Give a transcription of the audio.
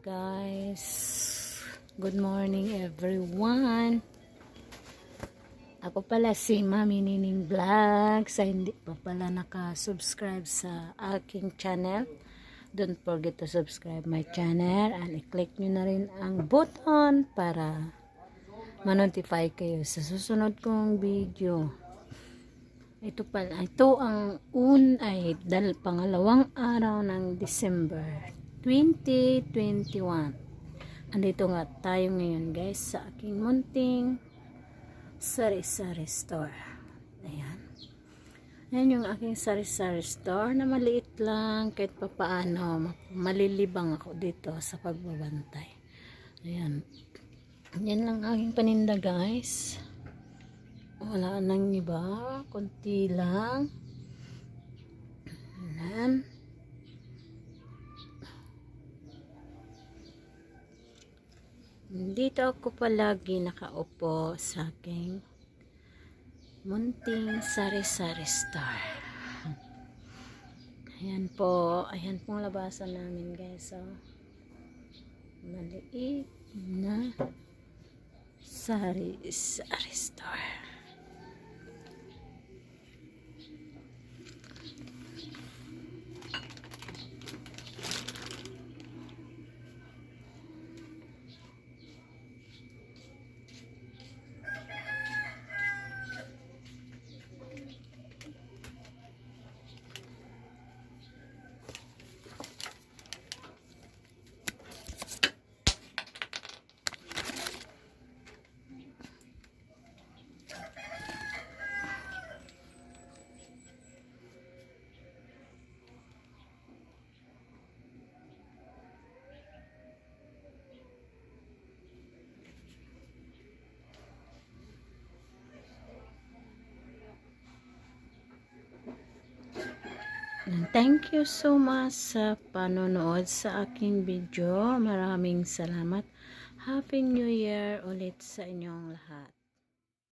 guys. Good morning everyone. Ako pala si Mami Nining Vlog. Sa hindi pa pala naka-subscribe sa aking channel. Don't forget to subscribe my channel and i-click nyo na rin ang button para ma-notify kayo sa susunod kong video. Ito pala, ito ang un ay dal pangalawang araw ng December 2021. Andito nga tayo ngayon guys sa aking munting sari-sari store. Ayan. Ayan yung aking sari-sari store na maliit lang kahit papaano malilibang ako dito sa pagbabantay. Ayan. Yan lang aking paninda guys. Wala nang iba. Kunti lang. Ayan. Dito ako palagi nakaupo sa aking munting sari-sari star. Ayan po. Ayan pong labasan namin guys. So, maliit na sari-sari star. Thank you so much sa panonood sa aking video. Maraming salamat. Happy New Year ulit sa inyong lahat.